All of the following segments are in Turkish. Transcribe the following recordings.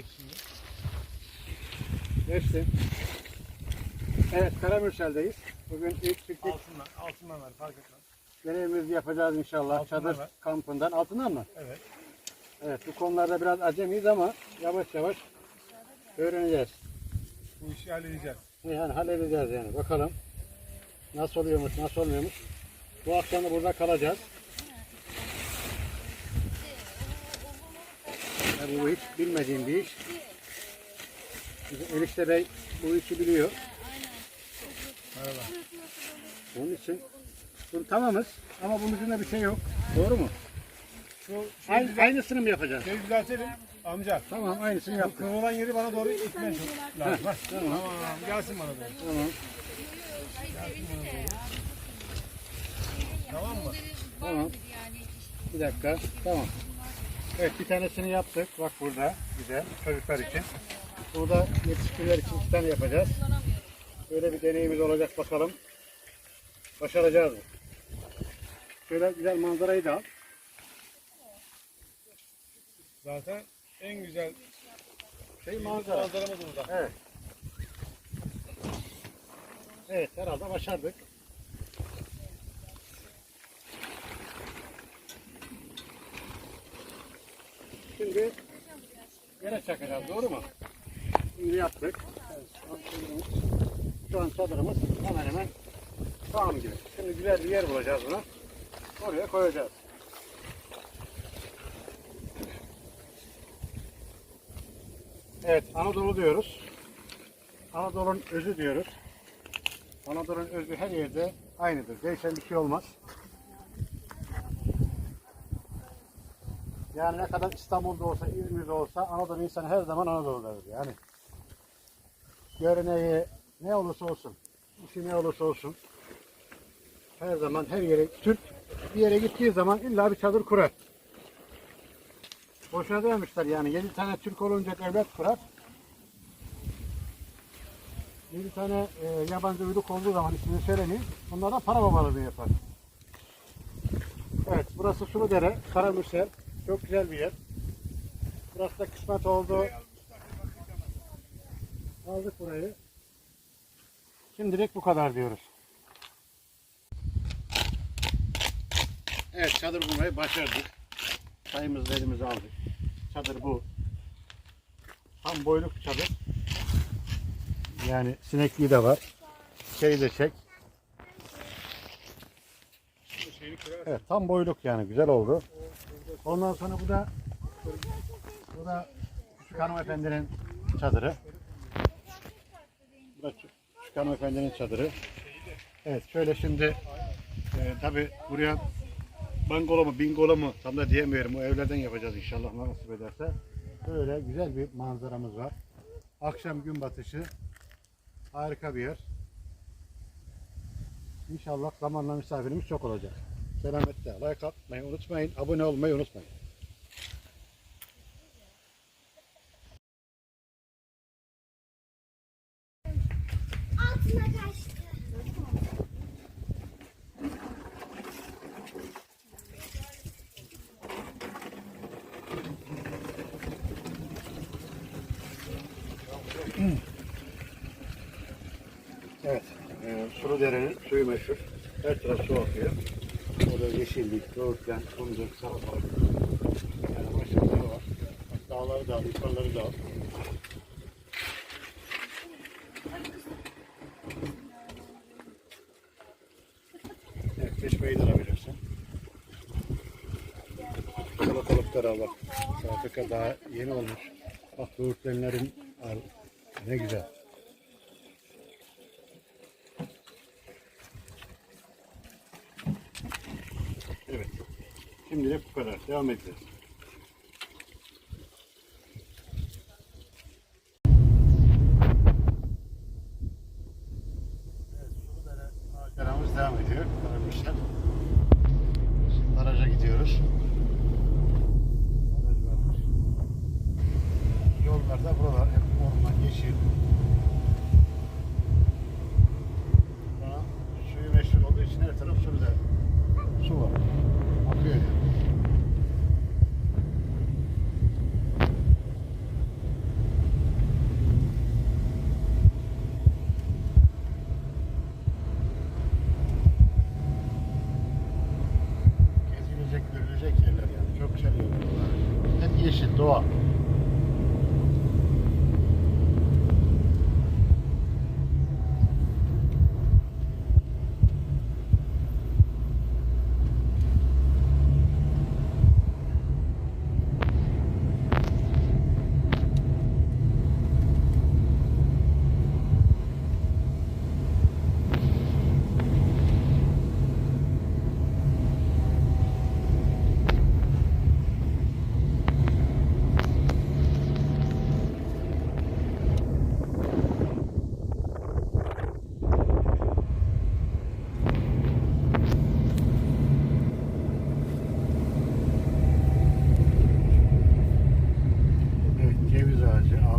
geç şimdi. Geçtim. Evet Karamürsel'deyiz. Bugün ilk piknik Altından, altından ver fark etmez. deneyimimizi yapacağız inşallah. Altından Çadır var. kampından. Altından mı? Evet. Evet bu konularda biraz acemiyiz ama yavaş yavaş öğreneceğiz. Bu işi halledeceğiz. Yani halledeceğiz yani. Bakalım nasıl oluyormuş, nasıl olmuyormuş. Bu akşam da burada kalacağız. Ya bu hiç bilmediğim bir iş. Bizim Bey bu işi biliyor. Merhaba. Onun için bunu tamamız ama bunun ucunda bir şey yok. Doğru mu? Şu şey, Aynı, düzelt, aynısını mı yapacağız? şey düzeltelim. Amca. Tamam aynısını Bu yaptık. kıvrılan yeri bana doğru itmen lazım. Tamam. Tamam. Gelsin bana doğru. Tamam. Tamam mı? Tamam. Bir dakika. Tamam. Evet bir tanesini yaptık. Bak burada. Güzel. Çocuklar için. Burada yetişkinler için iki tane yapacağız. Böyle bir deneyimiz olacak bakalım. Başaracağız mı? Şöyle güzel manzarayı da al. Zaten en güzel Şey manzara. manzaramız burada. Evet. Evet herhalde başardık. Şimdi yere çakacağız doğru mu? Şimdi yaptık. Şu an çadırımız hemen hemen tamam gibi. Şimdi güzel bir yer bulacağız buna. Oraya koyacağız. Evet Anadolu diyoruz. Anadolu'nun özü diyoruz. Anadolu'nun özü her yerde aynıdır. Değişen bir şey olmaz. Yani ne kadar İstanbul'da olsa, İzmir'de olsa Anadolu insanı her zaman Anadolu'dadır. Yani görüneği ne olursa olsun, işi ne olursa olsun her zaman her yere Türk bir yere gittiği zaman illa bir çadır kurar. Boşuna dememişler yani. Yedi tane Türk olunca devlet kurar. Yedi tane e, yabancı uyruk olduğu zaman ismini söylemeyeyim. Bunlar da para babalığı yapar. Evet burası Suludere, Karamürsel. Çok güzel bir yer. Burası da kısmet oldu. Aldık burayı. Şimdilik bu kadar diyoruz. Evet çadır bulmayı başardık. Sayımızı elimize aldık. Çadır bu. Tam boyluk bir çadır. Yani sinekliği de var. Şeyi de çek. Evet tam boyluk yani güzel oldu. Ondan sonra bu da bu da küçük hanımefendinin çadırı. Bu da küçük hanımefendinin çadırı. Evet şöyle şimdi e, tabi buraya bangolo mu bingolo mu tam da diyemiyorum. O evlerden yapacağız inşallah nasip ederse. Böyle güzel bir manzaramız var. Akşam gün batışı harika bir yer. İnşallah zamanla misafirimiz çok olacak. Selametle. Like atmayı unutmayın. Abone olmayı unutmayın. Altına kaçtı. Evet. E, Suludere'nin suyu meşhur. Her taraf su akıyor. Orada yeşillik, böğürtlen, fındık, salatalık. Yani başlıkları var. Dağları da al, yukarıları da al. Evet, çeşmeyi de alabilirsin. Salatalıkları al bak. Salatalık daha yeni olmuş. Bak böğürtlenlerin. Ne güzel. Şimdilik bu kadar. Devam edeceğiz. Maceramız devam ediyor. Arkadaşlar. Garaja gidiyoruz. Garaj varmış. Yollarda buralar hep orman, yeşil. Buranın suyu meşhur olduğu için her taraf sulu der. Su var. Akıyor yani.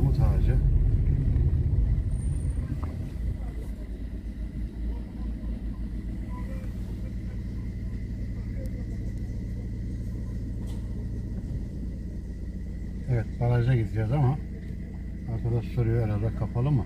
armut ağacı. Evet baraja gideceğiz ama arkadaş soruyor herhalde kapalı mı?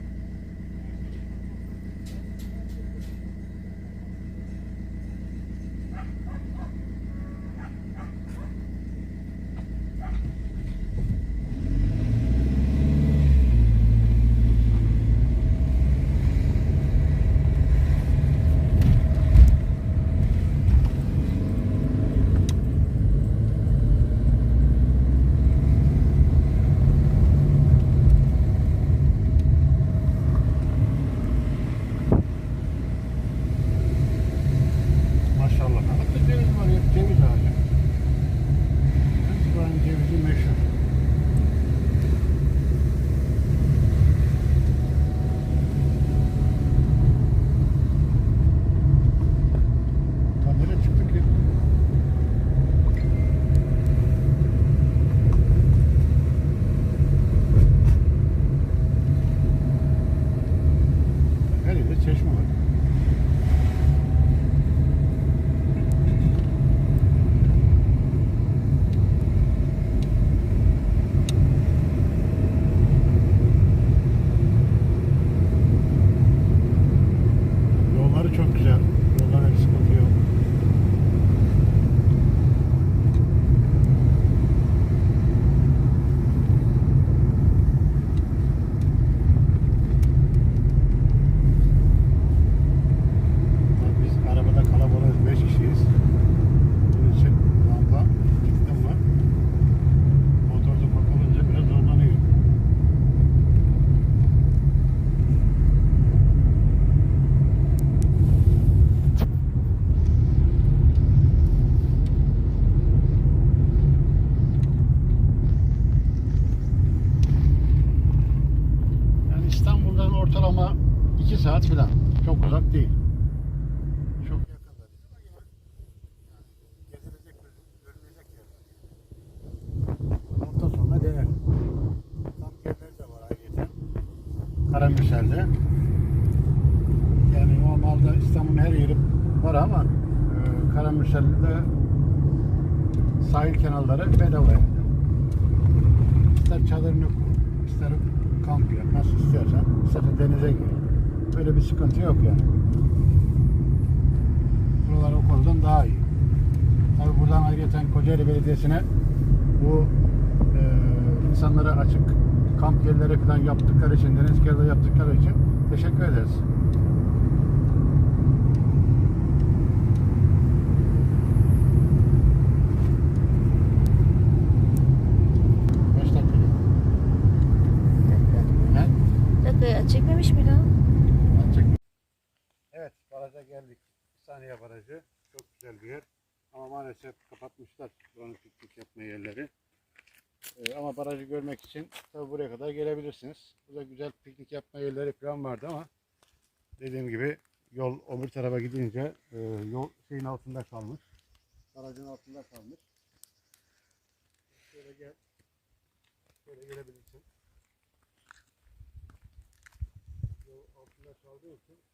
2 saat falan. Çok uzak değil. Çok yakında değil ama yine yani gezilecek, görülecek yerler. Hafta sonuna değer. Kamp yerleri de var ayrıca. Karamürsel'de. Yani normalde İstanbul'un her yeri var ama e, Karamürsel'de sahil kenarları bedava. İster çadırını kur, ister kamp yap, nasıl istersen, ister de denize gir. Böyle bir sıkıntı yok yani. Buralar o konudan daha iyi. Tabi buradan ayrıca Kocaeli Belediyesi'ne bu e, insanlara açık kamp yerleri falan yaptıkları için, deniz kenarında yaptıkları için teşekkür ederiz. Kaç dakika? He? Dakika çekmemiş miydi o? Geldik. Saniye Barajı. Çok güzel bir yer. Ama maalesef kapatmışlar buranın piknik yapma yerleri. Ee, ama barajı görmek için tabi buraya kadar gelebilirsiniz. Burada güzel piknik yapma yerleri falan vardı ama dediğim gibi yol öbür tarafa gidince e, yol şeyin altında kalmış. Barajın altında kalmış. Şöyle gel. Şöyle gelebilirsin. Yol altında kaldığı için